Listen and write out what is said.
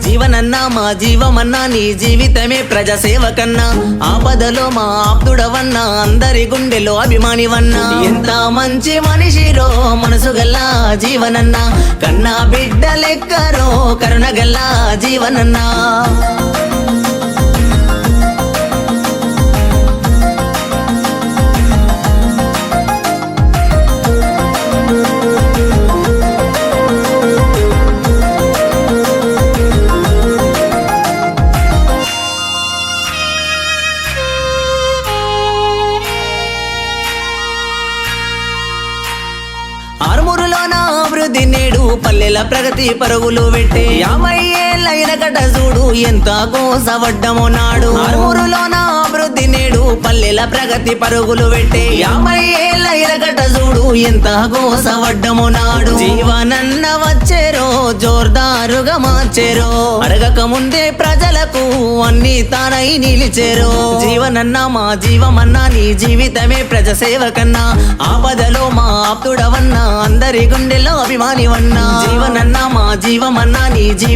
జీవనన్నా మా జీవమన్నా నీ జీవితమే ప్రజాసేవకన్నా. ఆపదలో మా ఆప్తుడవన్నా అందరి గుండెలో అభిమానివన్నా. ఎంత మంచి మనిషిరో మనసు గల్ల జీవనన్నా. కన్నా బిడ్డ లెక్కరో కరుణ గల్లా జీవనన్నా. ఆరుమూరులో నా అభివృద్ధి నేడు పల్లెల ప్రగతి పరుగులు పెట్టే యాభై ఏళ్ళైన గడ్డ చూడు ఎంత కోసవడ్డమో నాడు. ఆరుమూరులో నా అభివృద్ధి నేడు పల్లెల ప్రగతి పరుగులు పెట్టే యాభై ఎంత గోసవడ్డము నాడు. జీవనన్న వచ్చేరో జోర్దారుగా మార్చేరో అడగక ముందే ప్రజలకు అన్ని తానై నిలిచేరో జీవనన్న మా జీవమన్నా నీ జీవితమే ప్రజసేవకన్నా. ఆపదలో మా ఆప్తుడవన్నా అందరి గుండెల్లో అభిమానివన్నా. జీవనన్నా మా జీవమన్నా నీ జీవి